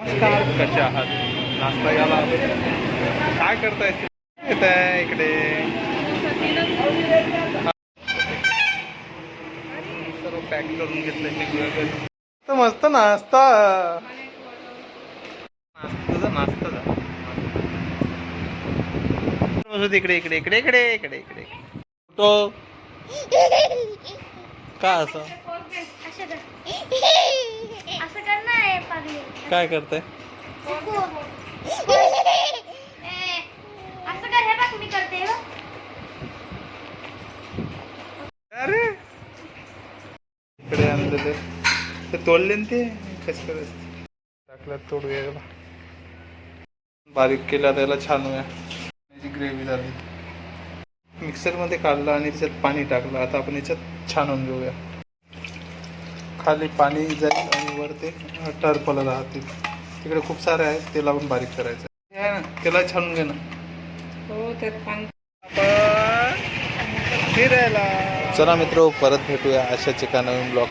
नमस्कार. कशा आहात? नाश्ता घ्यायला काय करताय? येत आहे इकडे. सर्व पॅक करून घरी. तर मस्त नाश्ता. नाश्ता नाश्ता इकडे इकडे इकडे इकडे इकडे इकडे. कुठं का असं? काय करताय ए, असं कर हे बघ मी करते हो. अरे! इकडे आणलेले. ते तोडले ना ते? कसे करायचं टाकल्यात तोडूया याला बारीक केला त्याला छान होया. ग्रेव्ही झाली. मिक्सरमध्ये काढलं आणि त्याच्यात पाणी टाकलं. आता आपण याच्यात छानून घेऊया खाली पाणी जाईल आणि वर ते टर्फला राहतील. तिकडे खूप सारे आहेत ते लावून बारीक करायचं हे आहे ना त्याला छानून घे ना. हो त्यात पाणी. फिरायला. चला मित्र परत भेटूया अशाच एका नवीन ब्लॉग